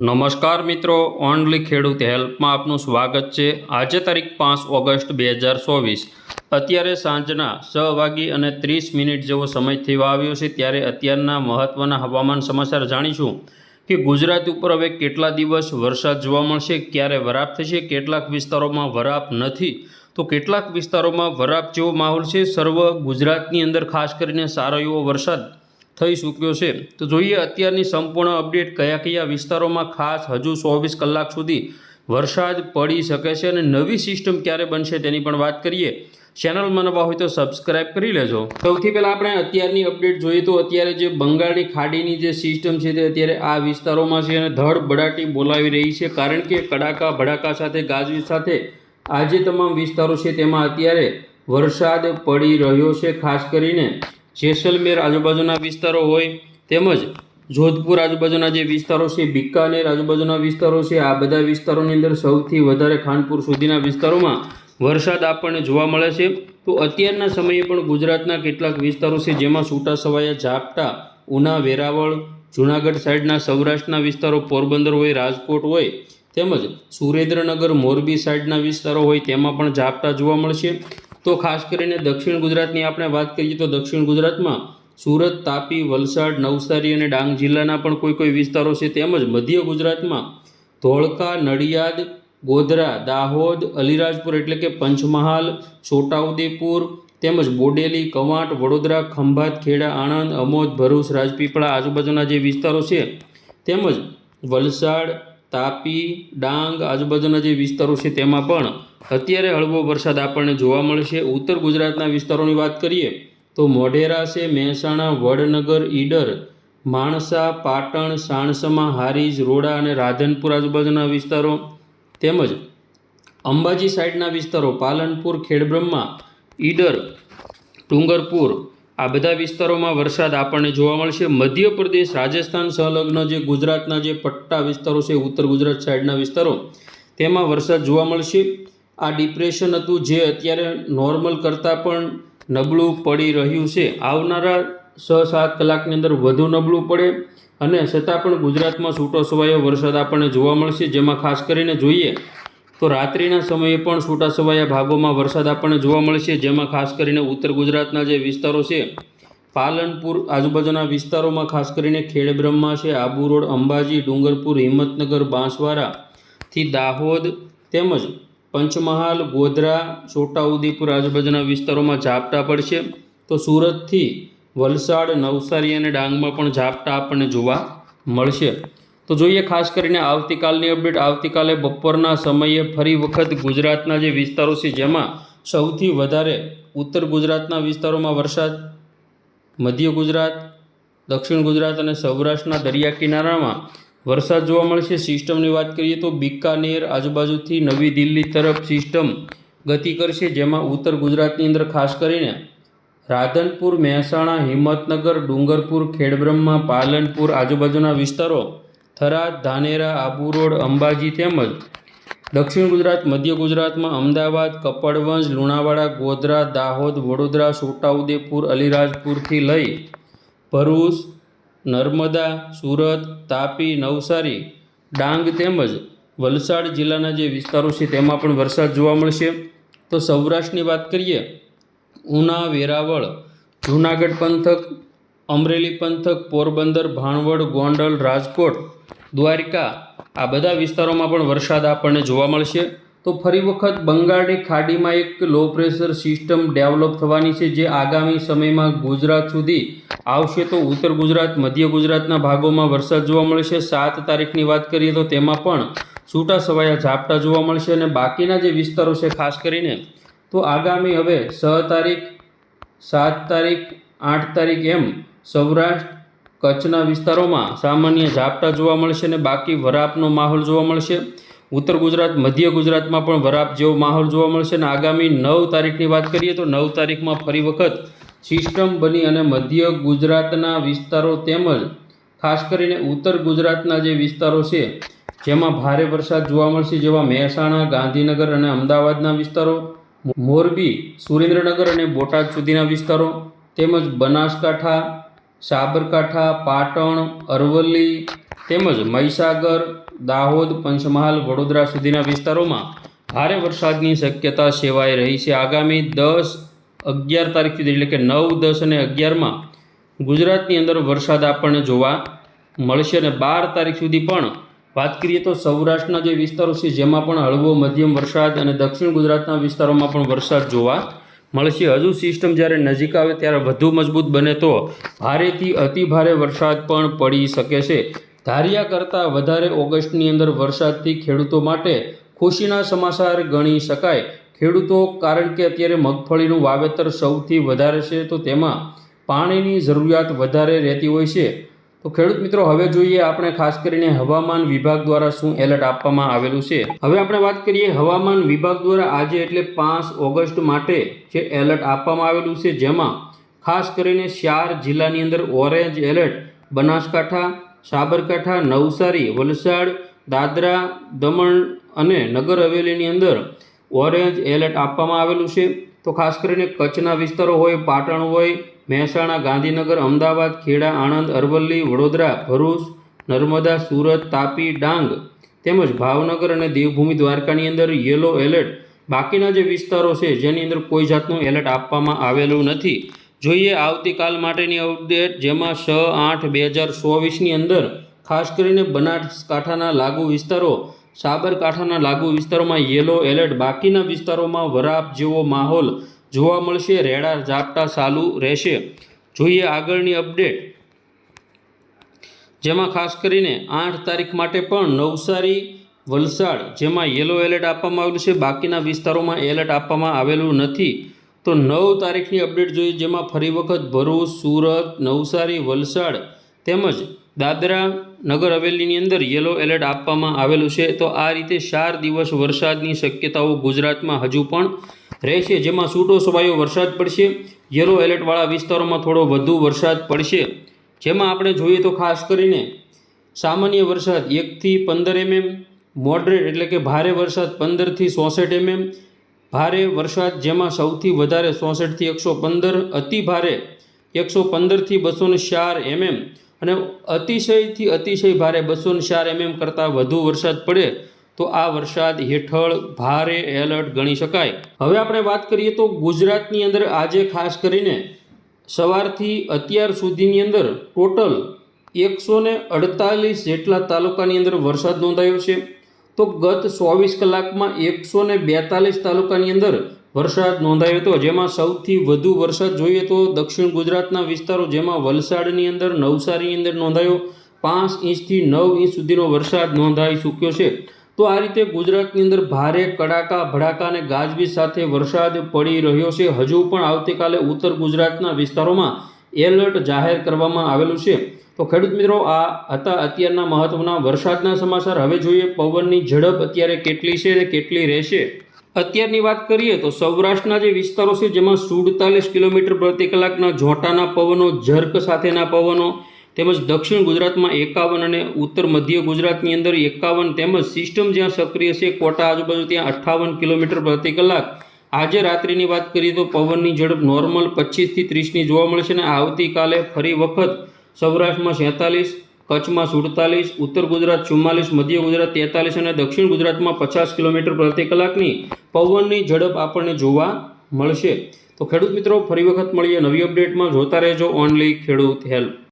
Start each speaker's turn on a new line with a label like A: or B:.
A: નમસ્કાર મિત્રો, ઓનલી ખેડૂત હેલ્પમાં આપનું સ્વાગત છે. આજે તારીખ પાંચ ઓગસ્ટ બે હજાર ચોવીસ. અત્યારે સાંજના છ વાગી અને ત્રીસ મિનિટ જેવો સમય થવા આવ્યો છે, ત્યારે અત્યારના મહત્ત્વના હવામાન સમાચાર જાણીશું કે ગુજરાત ઉપર હવે કેટલા દિવસ વરસાદ જોવા મળશે, ક્યારે વરાપ થશે, કેટલાક વિસ્તારોમાં વરાપ નથી. તો કેટલાક વિસ્તારોમાં વરાપ જેવો માહોલ છે. સર્વ ગુજરાતની અંદર ખાસ કરીને સારો એવો વરસાદ થઈ ચૂક્યો છે. તો જોઈએ અત્યારની સંપૂર્ણ અપડેટ કયા કયા વિસ્તારોમાં ખાસ હજુ ચોવીસ કલાક સુધી વરસાદ પડી શકે છે અને નવી સિસ્ટમ ક્યારે બનશે તેની પણ વાત કરીએ. ચેનલમાં નવા હોય તો સબસ્ક્રાઇબ કરી લેજો. સૌથી પહેલાં આપણે અત્યારની અપડેટ જોઈએ તો અત્યારે જે બંગાળની ખાડીની જે સિસ્ટમ છે તે અત્યારે આ વિસ્તારોમાં છે અને ધડ બડાટી બોલાવી રહી છે. કારણ કે કડાકા, ભડાકા સાથે, ગાજવીજ સાથે આ જે તમામ વિસ્તારો છે તેમાં અત્યારે વરસાદ પડી રહ્યો છે. ખાસ કરીને જેસલમેર આજુબાજુના વિસ્તારો હોય તેમજ જોધપુર આજુબાજુના જે વિસ્તારો છે, બિકાનેર આજુબાજુના વિસ્તારો છે, આ બધા વિસ્તારોની અંદર સૌથી વધારે ખાનપુર સુધીના વિસ્તારોમાં વરસાદ આપણને જોવા મળે છે. તો અત્યારના સમયે પણ ગુજરાતના કેટલાક વિસ્તારો છે, જેમાં છૂટા છવાયા ઝાપટા, ઉના, વેરાવળ, જૂનાગઢ સાઈડના સૌરાષ્ટ્રના વિસ્તારો, પોરબંદર હોય, રાજકોટ હોય, તેમજ સુરેન્દ્રનગર, મોરબી સાઈડના વિસ્તારો હોય, તેમાં પણ ઝાપટા જોવા મળશે. તો ખાસ કરીને દક્ષિણ ગુજરાતની આપણે વાત કરીએ તો દક્ષિણ ગુજરાતમાં સુરત, તાપી, વલસાડ, નવસારી અને ડાંગ જિલ્લાના પણ કોઈ કોઈ વિસ્તારો છે. તેમજ મધ્ય ગુજરાતમાં ધોળકા, નડિયાદ, ગોધરા, દાહોદ, અલીરાજપુર એટલે કે પંચમહાલ, છોટાઉદેપુર, તેમજ બોડેલી, કવાંટ, વડોદરા, ખંભાત, ખેડા, આણંદ, અમોદ, ભરૂચ, રાજપીપળા આજુબાજુના જે વિસ્તારો છે. તેમજ વલસાડ તાપી, ડાંગ, આજુબાજુના જે વિસ્તારો છે તેમાં પણ અત્યારે હળવો વરસાદ આપણને જોવા મળશે. ઉત્તર ગુજરાતના વિસ્તારોની વાત કરીએ તો મોઢેરા છે, મહેસાણા, વડનગર, ઈડર, માણસા, પાટણ, સાણસમા, હારીજ, રોડા અને રાધનપુર આજુબાજુના વિસ્તારો તેમજ અંબાજી સાઈડના વિસ્તારો પાલનપુર, ખેડબ્રહ્મા, ઈડર, ડુંગરપુર આ બધા વિસ્તારોમાં વરસાદ આપણને જોવા મળશે. મધ્યપ્રદેશ, રાજસ્થાન સંલગ્ન જે ગુજરાતના જે પટ્ટા વિસ્તારો છે, ઉત્તર ગુજરાત સાઈડના વિસ્તારો, તેમાં વરસાદ જોવા મળશે. આ ડિપ્રેશન હતું જે અત્યારે નોર્મલ કરતાં પણ નબળું પડી રહ્યું છે. આવનારા છ સાત કલાકની અંદર વધુ નબળું પડે અને છતાં પણ ગુજરાતમાં છૂટો છવાયો વરસાદ આપણને જોવા મળશે. જેમાં ખાસ કરીને જોઈએ તો રાત્રિના સમયે પણ છૂટાછવાયા ભાગોમાં વરસાદ આપણને જોવા મળશે, જેમાં ખાસ કરીને ઉત્તર ગુજરાતના જે વિસ્તારો છે, પાલનપુર આજુબાજુના વિસ્તારોમાં ખાસ કરીને ખેડબ્રહ્મા છે, આબુ રોડ, અંબાજી, ડુંગરપુર, હિંમતનગર બાંસવાડાથી દાહોદ તેમજ પંચમહાલ, ગોધરા, છોટાઉદેપુર આજુબાજુના વિસ્તારોમાં ઝાપટા પડશે. તો સુરતથી વલસાડ, નવસારી અને ડાંગમાં પણ ઝાપટા આપણને જોવા મળશે. તો જોઈએ ખાસ કરીને આવતીકાલની અપડેટ. આવતીકાલે બપોરના સમયે ફરી વખત ગુજરાતના જે વિસ્તારો છે, જેમાં સૌથી વધારે ઉત્તર ગુજરાતના વિસ્તારોમાં વરસાદ, મધ્ય ગુજરાત, દક્ષિણ ગુજરાત અને સૌરાષ્ટ્રના દરિયા કિનારામાં વરસાદ જોવા મળશે. સિસ્ટમની વાત કરીએ તો બિકાનેર આજુબાજુથી નવી દિલ્હી તરફ સિસ્ટમ ગતિ કરશે, જેમાં ઉત્તર ગુજરાતની અંદર ખાસ કરીને રાધનપુર, મહેસાણા, હિંમતનગર, ડુંગરપુર, ખેડબ્રહ્મા, પાલનપુર આજુબાજુના વિસ્તારો થરાદ, ધાનેરા, આબુ રોડ, અંબાજી તેમજ દક્ષિણ ગુજરાત, મધ્ય ગુજરાતમાં અમદાવાદ, કપડવંજ, લુણાવાડા, ગોધરા, દાહોદ, વડોદરા, છોટાઉદેપુર, અલીરાજપુરથી લઈ ભરૂચ, નર્મદા, સુરત, તાપી, નવસારી, ડાંગ તેમજ વલસાડ જિલ્લાના જે વિસ્તારો છે તેમાં પણ વરસાદ જોવા મળશે. તો સૌરાષ્ટ્રની વાત કરીએ, ઉના, વેરાવળ, જૂનાગઢ પંથક અમરેલી પંથક, પોરબંદર, ભાણવડ, ગોંડલ, રાજકોટ, દ્વારિકા આ બધા વિસ્તારોમાં પણ વરસાદ આપણને જોવા મળશે. તો ફરી વખત બંગાળની ખાડીમાં એક લો પ્રેશર સિસ્ટમ ડેવલપ થવાની છે જે આગામી સમયમાં ગુજરાત સુધી આવશે. તો ઉત્તર ગુજરાત, મધ્ય ગુજરાતના ભાગોમાં વરસાદ જોવા મળશે. સાત તારીખની વાત કરીએ તો તેમાં પણ છૂટા છવાયા ઝાપટા જોવા મળશે અને બાકીના જે વિસ્તારો છે, ખાસ કરીને તો આગામી હવે છ તારીખ, સાત તારીખ, આઠ તારીખ એમ સૌરાષ્ટ્ર, કચ્છના વિસ્તારોમાં સામાન્ય ઝાપટા જોવા મળશે અને બાકી વરાપનો માહોલ જોવા મળશે. ઉત્તર ગુજરાત, મધ્ય ગુજરાતમાં પણ વરાપ જેવો માહોલ જોવા મળશે અને આગામી નવ તારીખની વાત કરીએ તો નવ તારીખમાં ફરી વખત સિસ્ટમ બની અને મધ્ય ગુજરાતના વિસ્તારો તેમજ ખાસ કરીને ઉત્તર ગુજરાતના જે વિસ્તારો છે, જેમાં ભારે વરસાદ જોવા મળશે, જેવા મહેસાણા, ગાંધીનગર અને અમદાવાદના વિસ્તારો, મોરબી, સુરેન્દ્રનગર અને બોટાદ સુધીના વિસ્તારો, તેમજ બનાસકાંઠા સાબરકાંઠા, પાટણ, અરવલ્લી તેમજ મહીસાગર, દાહોદ, પંચમહાલ, વડોદરા સુધીના વિસ્તારોમાં ભારે વરસાદની શક્યતા સેવાઈ રહી છે. આગામી દસ અગિયાર તારીખ સુધી એટલે કે નવ, દસ અને અગિયારમાં ગુજરાતની અંદર વરસાદ આપણને જોવા મળશે અને બાર તારીખ સુધી પણ વાત કરીએ તો સૌરાષ્ટ્રના જે વિસ્તારો છે, જેમાં પણ હળવો મધ્યમ વરસાદ અને દક્ષિણ ગુજરાતના વિસ્તારોમાં પણ વરસાદ જોવા મળશે. હજુ સિસ્ટમ જ્યારે નજીક આવે ત્યારે વધુ મજબૂત બને તો ભારેથી અતિ ભારે વરસાદ પણ પડી શકે છે. ધાર્યા કરતાં વધારે ઓગસ્ટની અંદર વરસાદથી ખેડૂતો માટે ખુશીના સમાચાર ગણી શકાય. ખેડૂતો, કારણ કે અત્યારે મગફળીનું વાવેતર સૌથી વધારે છે, તો તેમાં પાણીની જરૂરિયાત વધારે રહેતી હોય છે. તો ખેડૂત મિત્રો, હવે જોઈએ આપણે ખાસ કરીને હવામાન વિભાગ દ્વારા શું એલર્ટ આપવામાં આવેલું છે. હવે આપણે વાત કરીએ હવામાન વિભાગ દ્વારા આજે એટલે પાંચ ઓગસ્ટ માટે જે એલર્ટ આપવામાં આવેલું છે, જેમાં ખાસ કરીને ચાર જિલ્લાની અંદર ઓરેન્જ એલર્ટ, બનાસકાંઠા, સાબરકાંઠા, નવસારી, વલસાડ, દાદરા, દમણ અને નગર હવેલીની અંદર ઓરેન્જ એલર્ટ આપવામાં આવેલું છે. તો ખાસ કરીને કચ્છના વિસ્તારો હોય, પાટણ હોય મહેસાણા, ગાંધીનગર, અમદાવાદ, ખેડા, આણંદ, અરવલ્લી, વડોદરા, ભરૂચ, નર્મદા, સુરત, તાપી, ડાંગ તેમજ ભાવનગર અને દેવભૂમિ દ્વારકાની અંદર યલો એલર્ટ બાકીના જે વિસ્તારો છે, જેની અંદર કોઈ જાતનું એલર્ટ આપવામાં આવેલું નથી. જોઈએ આવતીકાલ માટેની અપડેટ જેમાં છ આઠ બે હજાર ચોવીસની અંદર ખાસ કરીને બનાસકાંઠાના લાગુ વિસ્તારો, સાબરકાંઠાના લાગુ વિસ્તારોમાં યલો એલર્ટ બાકીના વિસ્તારોમાં વરાપ જેવો માહોલ જોવા મળશે. રેડા ઝાપટા ચાલુ રહેશે. જોઈએ આગળની અપડેટ. જેમાં ખાસ કરીને આઠ તારીખ માટે પણ નવસારી, વલસાડ, જેમાં યલો એલર્ટ આપવામાં આવેલું છે. બાકીના વિસ્તારોમાં એલર્ટ આપવામાં આવેલું નથી. તો નવ તારીખની અપડેટ જોઈએ, જેમાં ફરી વખત ભરૂચ, સુરત, નવસારી, વલસાડ તેમજ દાદરા નગર હવેલીની અંદર યલો એલર્ટ આપવામાં આવેલું છે. તો આ રીતે ચાર દિવસ વરસાદની શક્યતાઓ ગુજરાતમાં હજુ પણ રહેશે. જેમાં છૂટો છવાયો વરસાદ પડશે. યલો એલર્ટવાળા વિસ્તારોમાં થોડો વધુ વરસાદ પડશે. જેમાં આપણે જોઈએ તો ખાસ કરીને સામાન્ય વરસાદ એકથી પંદર એમએમ મોડરેટ એટલે કે ભારે વરસાદ પંદરથી ચોસઠ એમએમ. ભારે વરસાદ જેમાં સૌથી વધારે ચોસઠથી એકસો પંદર, અતિ ભારે એકસો પંદરથી બસો ને ચાર એમએમ. અને અતિશયથી અતિશય ભારે બસો ને ચાર એમએમ કરતાં વધુ વરસાદ પડે. તો આ વરસાદ હેઠળ ભારે એલર્ટ ગણી શકાય. હવે આપણે વાત કરીએ તો ગુજરાતની અંદર આજે ખાસ કરીને સવારથી અત્યાર સુધીની અંદર ટોટલ એકસો ને અડતાલીસ જેટલા તાલુકાની અંદર વરસાદ નોંધાયો છે. તો ગત ચોવીસ કલાકમાં એકસો ને બેતાલીસ તાલુકાની અંદર વરસાદ નોંધાયો હતો. જેમાં સૌથી વધુ વરસાદ જોઈએ તો દક્ષિણ ગુજરાતના વિસ્તારો, જેમાં વલસાડની અંદર, નવસારીની અંદર નોંધાયો. પાંચ ઇંચથી નવ ઇંચ સુધીનો વરસાદ નોંધાઈ ચૂક્યો છે. તો આ રીતે ગુજરાતની અંદર ભારે કડાકા, ભડાકા અને ગાજવીજ સાથે વરસાદ પડી રહ્યો છે. હજુ પણ આવતીકાલે ઉત્તર ગુજરાતના વિસ્તારોમાં એલર્ટ જાહેર કરવામાં આવેલું છે. તો ખેડૂત મિત્રો, આ હતા અત્યારના મહત્વના વરસાદના સમાચાર. હવે જોઈએ પવનની ઝડપ અત્યારે કેટલી છે અને કેટલી રહેશે. અત્યારની વાત કરીએ તો સૌરાષ્ટ્રના જે વિસ્તારો છે, જેમાં સુડતાલીસ કિલોમીટર પ્રતિ કલાકના જોટાના પવનો, ઝર્ક સાથેના પવનો તેમજ દક્ષિણ ગુજરાતમાં એકાવન અને ઉત્તર મધ્ય ગુજરાતની અંદર એકાવન તેમજ સિસ્ટમ જ્યાં સક્રિય છે, કોટા આજુબાજુ ત્યાં અઠ્ઠાવન કિલોમીટર પ્રતિ કલાક. આજે રાત્રિની વાત કરીએ તો પવનની ઝડપ નોર્મલ પચીસથી ત્રીસની જોવા મળશે અને આવતીકાલે ફરી વખત સૌરાષ્ટ્રમાં સેતાલીસ કચ્છમાં સુડતાલીસ, ઉત્તર ગુજરાત ચુમ્માલીસ, મધ્ય ગુજરાત તેતાલીસ અને દક્ષિણ ગુજરાતમાં પચાસ કિલોમીટર પ્રતિ કલાકની પવનની ઝડપ આપણને જોવા મળશે. તો ખેડૂત મિત્રો, ફરી વખત મળીએ નવી અપડેટમાં. જોતા રહેજો ઓનલી ખેડૂત હેલ્પ.